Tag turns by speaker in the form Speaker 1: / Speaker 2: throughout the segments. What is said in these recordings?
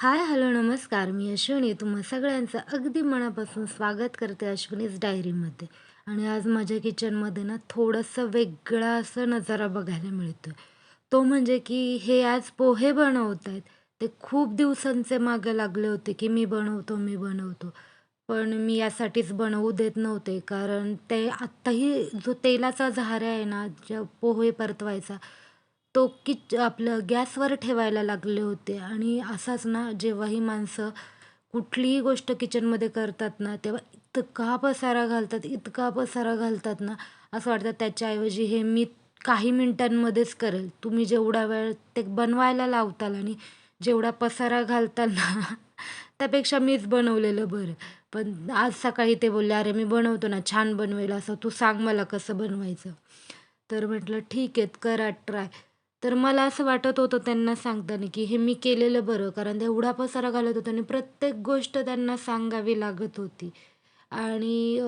Speaker 1: हाय, hello, नमस्कार. मी अश्विनी. तुम्हा सगळ्यांचं अगदी मनापासून स्वागत करते अश्विनीज डायरीमध्ये. आणि आज माझ्या किचनमध्ये ना थोडंसं वेगळा असा नजारा बघायला मिळतोय. तो म्हणजे की हे आज पोहे बनवत आहेत ते खूप दिवसांचे मागे लागले होते, की मी बनवतो, मी बनवतो. पण मी यासाठीच बनवू देत नव्हते, कारण ते आत्ताही जो तेलाचा झारा आहे ना, ज्या पोहे परतवायचा, तो किच आपलं गॅसवर ठेवायला लागले होते आणि असाच ना जेव्हाही माणसं कुठलीही गोष्ट किचनमध्ये करतात ना, तेव्हा इतका पसारा घालतात, इतका पसारा घालतात ना, असं वाटतं त्याच्याऐवजी हे मी काही मिनटांमध्येच करेल. तुम्ही जेवढा वेळ ते बनवायला लावताल आणि जेवढा पसारा घालताल ना, त्यापेक्षा मीच बनवलेलं बरं. पण आज सकाळी ते बोलले, "अरे मी बनवतो ना, छान बनवेल असं, तू सांग मला कसं बनवायचं." तर म्हटलं, "ठीक आहे, करा ट्राय." तर मला असं वाटत होतं त्यांना सांगताना, की हे मी केलेलं बरं, कारण एवढा पसारा घालत होतो आणि प्रत्येक गोष्ट त्यांना सांगावी लागत होती. आणि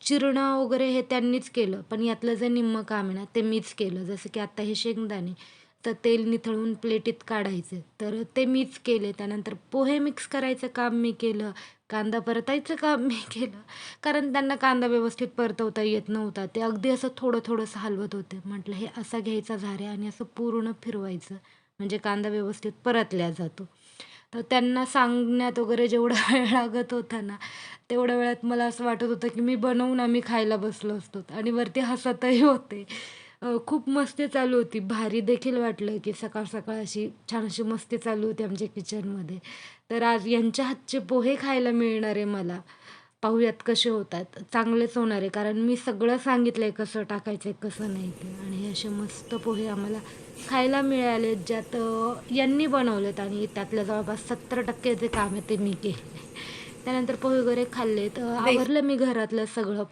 Speaker 1: चिरणं वगैरे हे त्यांनीच केलं, पण यातलं जे निम्मं काम आहे ना, ते मीच केलं. जसं की आत्ता हे शेंगदाणे, तर तेल निथळून प्लेटीत काढायचे, तर ते मीच केले. त्यानंतर पोहे मिक्स करायचं काम मी केलं, कांदा परतायचं काम मी केलं. कारण त्यांना कांदा व्यवस्थित परतवता येत नव्हता. ते अगदी असं थोडं-थोडंसं हलवत होते. म्हटलं हे असा घ्यायचा झाऱ्या आणि असं पूर्ण फिरवायचं, म्हणजे कांदा व्यवस्थित परतल्या जातो. तर त्यांना सांगण्यात वगैरे जेवढा वेळ लागत होता ना, तेवढ्या वेळात मला असं वाटत होतं, की मी बनवून आम्ही खायला बसलो असतो आणि वरती हसतही होते. खूप मस्ती चालू होती. भारी देखील वाटलं, की सकाळ-सकाळ अशी छान अशी मस्ती चालू होती आमच्या किचनमध्ये. तर आज यांच्या हातचे पोहे खायला मिळणार आहे मला. पाहूयात कसे होतात. चांगलेच होणार आहे, कारण मी सगळं सांगितलंय कसं टाकायचंय, कसं नाही ते. आणि हे असे मस्त पोहे आम्हाला खायला मिळाले, ज्यात यांनी बनवलेत आणि त्यातलं जवळपास 70% जे काम आहे ते मी केलं. त्यानंतर पोहे वगैरे खाल्लेत. आवरलं मी घरातलं सगळं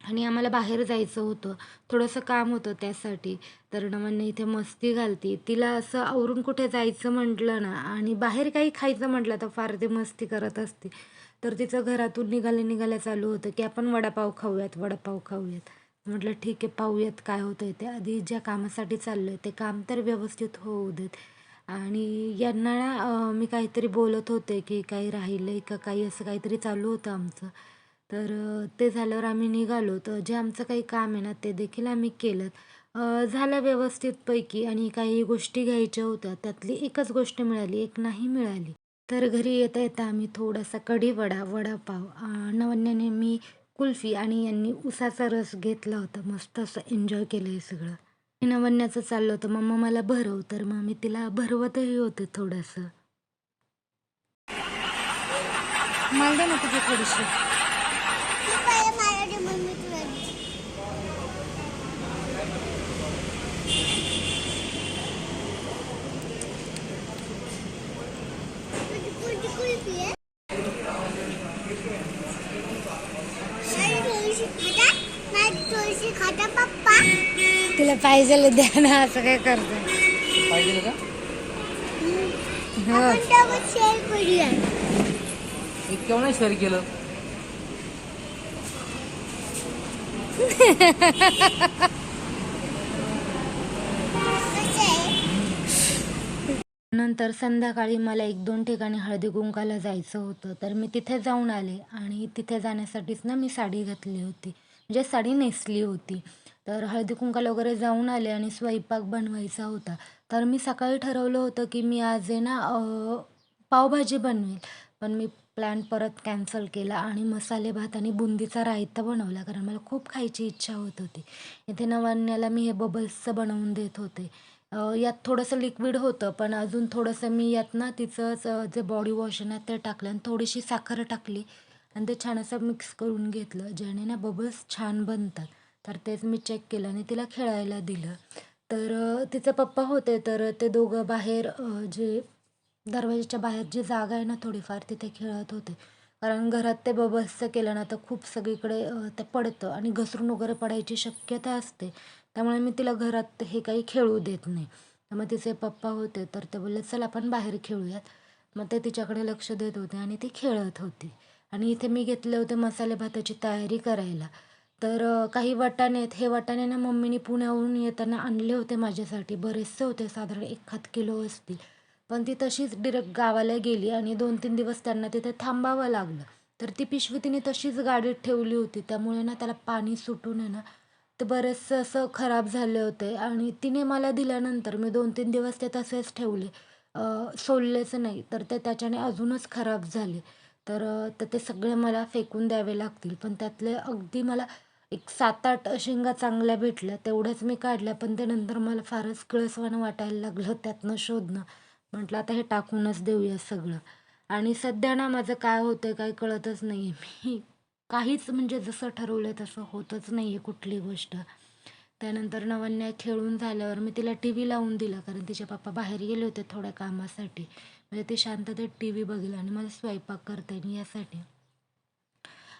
Speaker 1: आणि आम्हाला बाहेर जायचं होतं. थोडंसं काम होतं त्यासाठी. तर नमनने इथे मस्ती घालती. तिला असं आवरून कुठे जायचं म्हटलं ना आणि बाहेर काही खायचं म्हटलं तर फार ती मस्ती करत असते. तर तिचं घरातून निघाले निघाल्या चालू होतं, की आपण वडापाव खाऊयात, वडापाव खाऊयात. म्हटलं ठीक आहे, पाहूयात काय होतंय ते. आधी ज्या कामासाठी चाललोय ते काम तर व्यवस्थित होऊ देत. आणि यांना मी काहीतरी बोलत होते, की काही राहिलं आहे का काही असं काहीतरी चालू होतं आमचं. तर ते झाल्यावर आम्ही निघालो. तर जे आमचं काही काम आहे ना, ते देखील आम्ही केलं. झालं व्यवस्थितपैकी आणि काही गोष्टी घ्यायच्या होत्या. त्यातली एकच गोष्ट मिळाली, एक नाही मिळाली. तर घरी येता-येता आम्ही थोडासा कढीवडा, वडापाव, नवन्याने मी कुल्फी आणि यांनी उसाचा रस घेतला होता. मस्त असं एन्जॉय केलं हे सगळं. नवन्याचं चाललं होतं, "मम्मा मला भरव." तर मग मी तिला भरवतही होते थोडंसं. मला दे ना तुझी थोडीशी.
Speaker 2: ती पहिले माझ्याकडे मम्मी तुला दे. तुझी कोणती कुल्फी आहे? माझी थोडीशी खाता? माझी थोडीशी खाता पप्पा?
Speaker 1: तिला पाहिजे द्या ना, असं काय करतं.
Speaker 3: पाहिजे का
Speaker 1: हो.
Speaker 2: शेअर करूया.
Speaker 3: नाही शेअर केलं?
Speaker 1: नंतर संध्याकाळी मला एक दोन ठिकाणी हळदी कुंकाला जायचं होतं तर मी तिथे जाऊन आले आणि तिथे जाण्यासाठीच ना मी साडी घातली होती म्हणजे साडी नेसली होती तर हळदी कुंकाला वगैरे जाऊन आले आणि स्वयंपाक बनवायचा होता. तर मी सकाळी ठरवलं होतं की मी आज आहे ना पावभाजी बनवेल. पण मी प्लॅन परत कॅन्सल केला आणि मसाले भात आणि बुंदीचा रायता बनवला. कारण मला खूप खायची इच्छा होत होती. इथे नवान्याला मी हे बबल्सचं बनवून देत होते. यात थोडंसं लिक्विड होतं, पण अजून थोडंसं मी यात ना तिचं जे बॉडी वॉश आहे ना ते टाकलं आणि थोडीशी साखर टाकली. आणि ते छान असं मिक्स करून घेतलं, ज्याने ना बबल्स छान बनतात. तर तेच मी चेक केलं आणि तिला खेळायला दिलं. तर अ, तिचे पप्पा होते, तर ते दोघं बाहेर जे दरवाजाच्या बाहेर जी जागा आहे ना थोडीफार, तिथे खेळत होते. कारण घरात ते बबल्सचं केलं ना, तर खूप सगळीकडे ते पडतं आणि घसरून वगैरे पडायची शक्यता असते. त्यामुळे मी तिला घरात हे काही खेळू देत नाही. मग तिचे पप्पा होते, तर ते बोलले, "चल आपण बाहेर खेळूयात." मग ते तिच्याकडे लक्ष देत होते आणि ती खेळत होती. आणि इथे मी घेतले होते मसाले भाताची तयारी करायला. तर काही वाटाणे आहेत. हे वाटाणे ना मम्मीने पुण्यावरून येताना आणले होते माझ्यासाठी. बरेचसे होते, साधारण एखाद किलो असतील. पण ती तशीच डिरेक्ट गावाला गेली आणि दोन तीन दिवस त्यांना तिथे थांबावं लागलं. तर ती पिशवी तिने तशीच गाडीत ठेवली होती. त्यामुळे ना त्याला पाणी सुटून आहे ना ते बरेचसं असं खराब झाले होते. आणि तिने मला दिल्यानंतर मी दोन तीन दिवस ते तसेच ठेवले. सोललेचं सोललेच नाही. तर ते त्याच्याने अजूनच खराब झाले. तर तर ते सगळे मला फेकून द्यावे लागतील. पण त्यातले अगदी मला एक सात आठ शेंगा चांगल्या भेटल्या तेवढ्याच मी काढल्या पण ते नंतर मला फारच किळसवाणं वाटायला लागलं त्यातनं शोधणं. म्हटलं आता हे टाकूनच देऊया सगळं. आणि सध्या ना माझं काय होतं आहे काय कळतच नाही मी काहीच म्हणजे जसं ठरवलं तसं होतच नाही आहे कुठली गोष्ट. त्यानंतर नवन्या खेळून झाल्यावर मी तिला टी व्ही लावून दिला कारण तिचे पप्पा बाहेर गेले होते थोड्या कामासाठी. म्हणजे ते शांततेत टी व्ही बघेल आणि मला स्वयंपाक करता येईल यासाठी.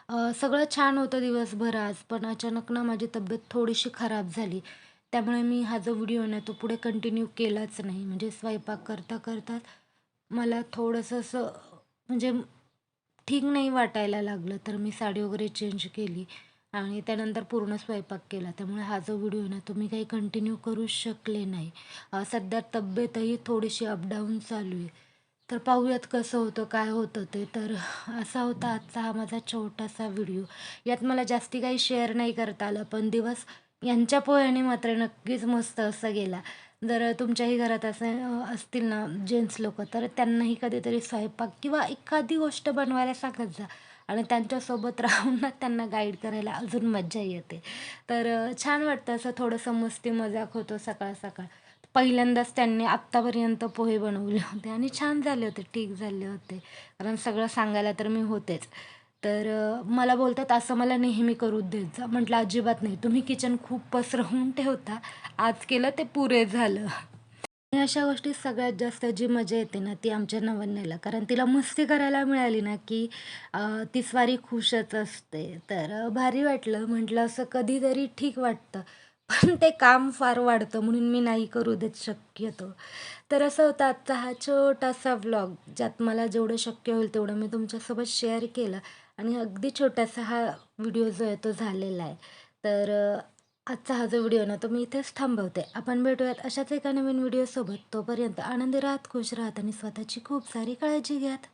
Speaker 1: अ, सगळं छान होतं दिवसभर आज पण अचानक ना माझी तब्येत थोडीशी खराब झाली. त्यामुळे मी हा जो व्हिडिओ आहे ना तो पुढे कंटिन्यू केलाच नाही. म्हणजे स्वयंपाक करता करताच मला थोडंसं असं म्हणजे ठीक नाही वाटायला लागलं. तर मी साडी वगैरे चेंज केली आणि त्यानंतर पूर्ण स्वयंपाक केला. त्यामुळे हा जो व्हिडिओ आहे ना तो मी काही कंटिन्यू करूच शकले नाही. अ, सध्या तब्येतही थोडीशी अपडाऊन चालू आहे. तर पाहूयात कसं होतं काय होतं ते. तर असा होता आजचा हा माझा छोटासा व्हिडिओ. यात मला जास्ती काही शेअर नाही करता आलं पण दिवस यांच्या पोह्याने मात्र नक्कीच मस्त असं गेला. जर तुमच्याही घरात असे असतील ना जेंट्स लोक तर त्यांनाही कधीतरी स्वयंपाक किंवा एखादी गोष्ट बनवायला सांगत जा आणि त्यांच्यासोबत राहून ना त्यांना गाईड करायला अजून मज्जा येते. तर छान वाटतं असं थोडंसं मस्ती मजाक होतो सकाळ सकाळ पहिल्यांदाच त्यांनी आत्तापर्यंत पोहे बनवले होते आणि छान झाले होते ठीक झाले होते. कारण सगळं सांगायला तर मी होतेच. तर मला बोलतात असं मला नेहमी करू देत जा. म्हटलं अजिबात नाही. तुम्ही किचन खूप पसरवून ठेवता. आज केलं ते पुरे झालं. आणि अशा गोष्टी सगळ्यात जास्त जी मजा येते ना ती आमच्या नवन्याला. कारण तिला मस्ती करायला मिळाली ना की ती स्वारी खुशच असते. तर भारी वाटलं. म्हटलं असं कधीतरी ठीक वाटतं. पण ते काम फार वाढतं म्हणून मी नाही करू देत शक्यतो. तर असं होतं आजचा हा छोटासा व्लॉग ज्यात मला जेवढं शक्य होईल तेवढं मी तुमच्यासोबत शेअर केलं आणि अगदी छोटासा हा व्हिडिओ जो आहे तो झालेला आहे. तर आजचा हा जो व्हिडिओ ना तो मी इथेच थांबवते. आपण भेटूयात अशाच एका नवीन व्हिडिओसोबत तोपर्यंत आनंदी राहत खुश राहत आणि स्वतःची खूप सारी काळजी घ्यात.